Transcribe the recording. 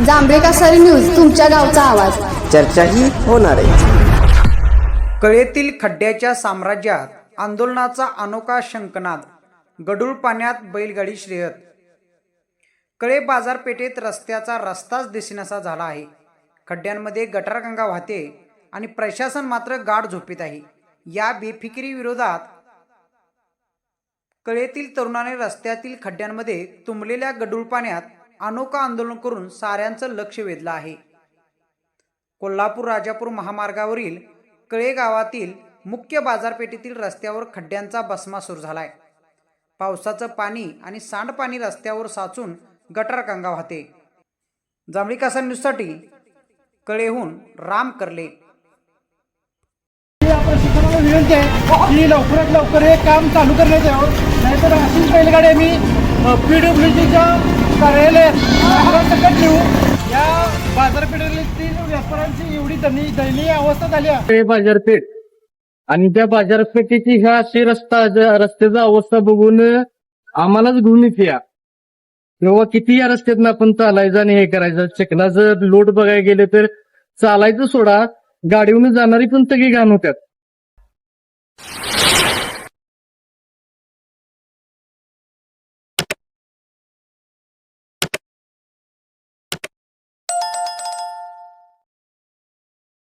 सरी न्यूज तुमच्या गावचा आवाज. चर्चाही होणार आहे. कळेतील खड्ड्याच्या साम्राज्यात आंदोलनाचा अनोखा शंकनाद गडूळ पाण्यात बैलगाडी श्रेयत कळे बाजारपेठेत रस्त्याचा रस्ताच दिसेनासा झाला आहे. खड्ड्यांमध्ये गटारगंगा वाहते आणि प्रशासन मात्र गाढ झोपेत आहे. या बेफिकिरी विरोधात कळेतील तरुणाने रस्त्यातील खड्ड्यांमध्ये तुंबलेल्या गडूळ पाण्यात अनोखा आंदोलन करून साऱ्यांचं लक्ष वेधलं आहे. कोल्हापूर राजापूर महामार्गावरील कळे गावातील मुख्य बाजारपेठेतील रस्त्यावर खड्ड्यांचा बसमा सुरू झालाय. पावसाचं पाणी आणि सांडपाणी रस्त्यावर साचून गटारगंगा वाहते. जांभळी कासा न्यूजसाठी कळेहून राम करले. प्रशिक्षणाला विनंती आहे की लवकरात लवकर हे काम चालू करण्यात यावं. नाहीतर अशीच बैलगाडी आम्ही पी डब्ल्यू डीच्या कार्यालयात या बाजारपेठेतील व्यापाऱ्यांची एवढी दनी दयनीय अवस्था झाली आहे. बाजारपेठ आणि त्या बाजारपेठेची ह्या अशी रस्ता रस्त्याचा अवस्था बघून आम्हालाच घेऊन येते या. तेव्हा किती या रस्त्यातनं आपण चालायचं आणि हे करायचं? चिखलाचं लोट बघायला गेले तर चालायचं सोडा गाडीवरून जाणारी पण सगळी घाण होत्यात.